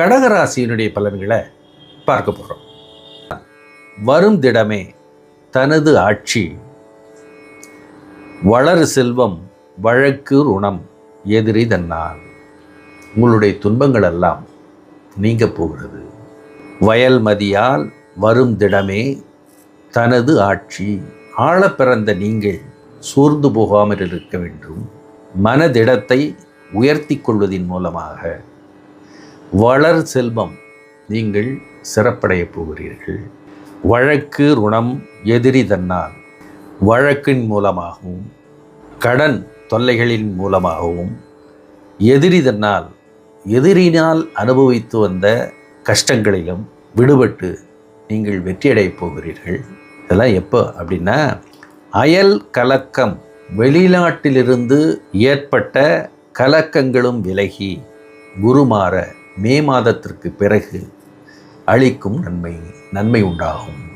கடகராசியினுடைய பலன்களை பார்க்க போகிறோம் வரும் திடமே தனது ஆட்சி வளரு செல்வம் வழக்கு ருணம் எதிரி தன்னால். உங்களுடைய துன்பங்கள் எல்லாம் நீங்க போகிறது. வயல் மதியால் வரும் திடமே தனது ஆட்சி. ஆழ பிறந்த நீங்கள் சோர்ந்து போகாமல் இருக்க வேண்டும். மனதிடத்தை உயர்த்தி கொள்வதன் மூலமாக வளர் செல்வம் நீங்கள் சிறப்படைய போகிறீர்கள். வழக்கு ருணம் எதிரி தன்னால் வழக்கின் மூலமாகவும் கடன் தொல்லைகளின் மூலமாகவும் எதிரி தன்னால் எதிரினால் அனுபவித்து வந்த கஷ்டங்களிலும் விடுபட்டு நீங்கள் வெற்றியடைய போகிறீர்கள். இதெல்லாம் எப்போ? அப்படின்னா அயல் கலக்கம் வெளிநாட்டிலிருந்து ஏற்பட்ட கலக்கங்களும் விலகி குருமாற மே மாதத்திற்கு பிறகு அளிக்கும் நன்மை நன்மை உண்டாகும்.